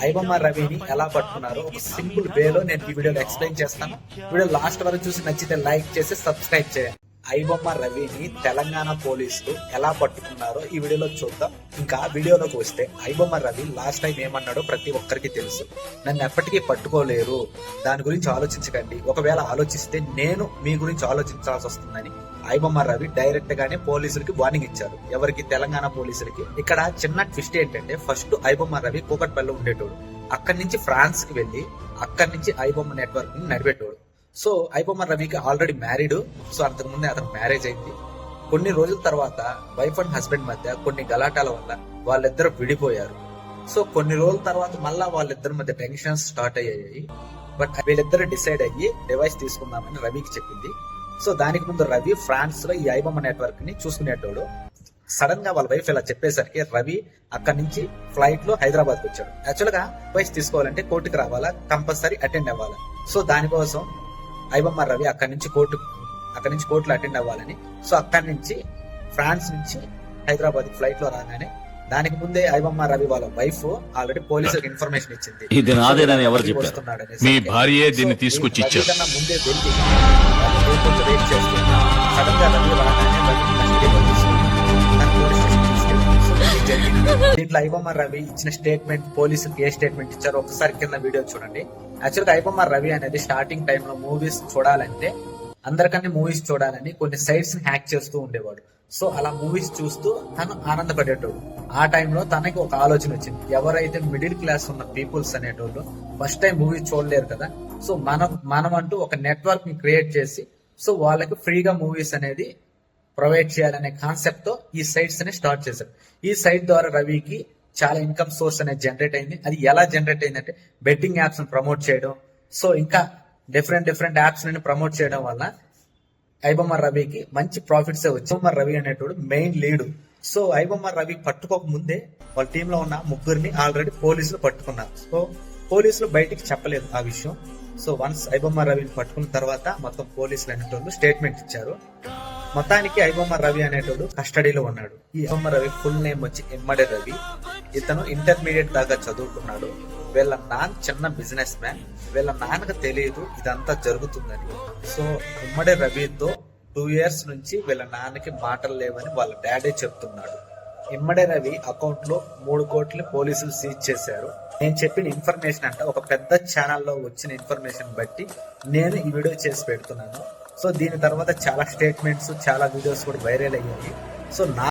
ఐబమ్మ రవిని ఎలా పట్టుకున్నారో ఒక సింపుల్ వేలో నేను ఈ వీడియోలో ఎక్స్ప్లెయిన్ చేస్తాను. వీడియో లాస్ట్ వరకు చూసి నచ్చితే లైక్ చేసి సబ్స్క్రైబ్ చేయండి. ఐబొమ్మ రవిని తెలంగాణ పోలీసులు ఎలా పట్టుకున్నారో ఈ వీడియోలో చూద్దాం. ఇంకా వీడియోలోకి వస్తే ఐబొమ్మ రవి లాస్ట్ టైం ఏమన్నాడో ప్రతి ఒక్కరికి తెలుసు. నన్ను ఎప్పటికీ పట్టుకోలేరు. దాని గురించి ఆలోచించకండి. ఒకవేళ ఆలోచిస్తే నేను మీ గురించి ఆలోచించాల్సి వస్తుందని ఐబమ్మ రవి డైరెక్ట్ గానే పోలీసులకి వార్నింగ్ ఇచ్చారు. ఎవరికి? తెలంగాణ పోలీసులకి. ఇక్కడ చిన్న ట్విస్ట్ ఏంటంటే ఫస్ట్ ఐబమ్మ రవి కూకట్పల్లి ఉండేటోడు. అక్కడి నుంచి ఫ్రాన్స్కి వెళ్ళి అక్కడి నుంచి ఐబొమ్మ నెట్వర్క్ని నడిపేటోడు. సో ఐబొమ్మ రవికి ఆల్రెడీ మ్యారీడ్ సో అంతకు ముందే అతను మ్యారేజ్ అయింది. కొన్ని రోజుల తర్వాత వైఫ్ అండ్ హస్బెండ్ మధ్య కొన్ని గలాటాల వల్ల వాళ్ళిద్దరు విడిపోయారు. సో కొన్ని రోజుల తర్వాత మళ్ళా వాళ్ళిద్దరి మధ్య టెన్షన్స్ స్టార్ట్ అయ్యాయి. బట్ వీళ్ళిద్దరు డిసైడ్ అయ్యి డివైస్ తీసుకుందామని రవికి చెప్పింది. సో దానికి ముందు రవి ఫ్రాన్స్లో ఈ ఐబమ్మ నెట్వర్క్ని చూసుకునేటోడు. సడన్గా వాళ్ళ వైఫ్ ఇలా చెప్పేసరికి రవి అక్కడి నుంచి ఫ్లైట్లో హైదరాబాద్కు వచ్చాడు. యాక్చువల్గా వైఫ్ తీసుకోవాలంటే కోర్టుకి రావాలా? కంపల్సరీ అటెండ్ అవ్వాలి. సో దానికోసం ఐబమ్మ రవి అక్కడి నుంచి కోర్టు అక్కడి నుంచి కోర్టులో అటెండ్ అవ్వాలని. సో అక్కడి నుంచి ఫ్రాన్స్ నుంచి హైదరాబాద్ ఫ్లైట్లో రాగానే దానికి ముందే ఐబొమ్మ రవి వాళ్ళ వైఫ్ ఆల్రెడీ పోలీసులకు ఇన్ఫర్మేషన్ ఇచ్చింది. ఇది నాదేనని ఎవరు చెప్పారు? మీ భార్యే దీన్ని తీసుకొచ్చి ఇచ్చారు. కన్నా ముందే వెళ్ళి కొంచెం వెయిట్ చేస్తున్నా. సడన్గా రవి రాగానే దీంట్లో ఐబొమ్మ రవి ఇచ్చిన స్టేట్మెంట్ పోలీసులకు ఏ స్టేట్మెంట్ ఇచ్చారో ఒకసారి కింద వీడియో చూడండి. యాక్చువల్గా ఐబొమ్మ రవి అనేది స్టార్టింగ్ టైమ్లో మూవీస్ చూడాలంటే అందరికన్నా మూవీస్ చూడాలని కొన్ని సైట్స్ని హ్యాక్ చేస్తూ ఉండేవాడు. సో అలా మూవీస్ చూస్తూ తను ఆనందపడేటోడు. ఆ టైంలో తనకి ఒక ఆలోచన వచ్చింది. ఎవరైతే మిడిల్ క్లాస్ ఉన్న పీపుల్స్ అనేటోళ్ళు ఫస్ట్ టైం మూవీ చూడలేరు కదా సో మనం మనం అంటూ ఒక నెట్వర్క్ని క్రియేట్ చేసి సో వాళ్ళకి ఫ్రీగా మూవీస్ అనేది ప్రొవైడ్ చేయాలనే కాన్సెప్ట్తో ఈ సైట్స్ని స్టార్ట్ చేశారు. ఈ సైట్ ద్వారా రవికి చాలా ఇన్కమ్ సోర్స్ అనేది జనరేట్ అయింది. అది ఎలా జనరేట్ అయిందంటే బెట్టింగ్ యాప్స్ ప్రమోట్ చేయడం సో ఇంకా డిఫరెంట్ డిఫరెంట్ యాప్స్ని ప్రమోట్ చేయడం వల్ల ఐబొమ్మ రవికి మంచి ప్రాఫిట్స్ వచ్చి రవి అనేటోడు main lead so iBomma Ravi పట్టుకోక ముందే వాళ్ళ టీమ్లో ఉన్న ముగ్గురిని ఆల్రెడీ పోలీసులు పట్టుకున్నారు. సో పోలీసులు బయటికి చెప్పలేదు ఆ విషయం. సో వన్స్ ఐబొమ్మ రవిని పట్టుకున్న తర్వాత మొత్తం పోలీసులు అనేటోళ్ళు స్టేట్మెంట్ ఇచ్చారు. మొత్తానికి ఐబొమ్మ రవి అనేటోడు కస్టడీలో ఉన్నాడు. ఈ ఐబొమ్మ రవి ఫుల్ నేమ్ వచ్చి ఎమ్మడే రవి. ఇతను ఇంటర్మీడియట్ దాకా చదువుకున్నాడు. వీళ్ళ నాన్న చిన్న బిజినెస్ మ్యాన్ వీళ్ళ నాన్నకు తెలియదు ఇదంతా జరుగుతుందని. సో ఉమ్మడి రవితో టూ ఇయర్స్ నుంచి వీళ్ళ నాన్నకి మాటలు లేవని వాళ్ళ డాడీ చెప్తున్నాడు. ఇమ్మడే రవి అకౌంట్లో మూడు కోట్లు పోలీసులు సీజ్ చేశారు. నేను చెప్పిన ఇన్ఫర్మేషన్ అంటే ఒక పెద్ద ఛానల్లో వచ్చిన ఇన్ఫర్మేషన్ బట్టి నేను ఈ వీడియో చేసి పెడుతున్నాను. సో దీని తర్వాత చాలా స్టేట్మెంట్స్ చాలా వీడియోస్ కూడా వైరల్ అయ్యాయి. సో నా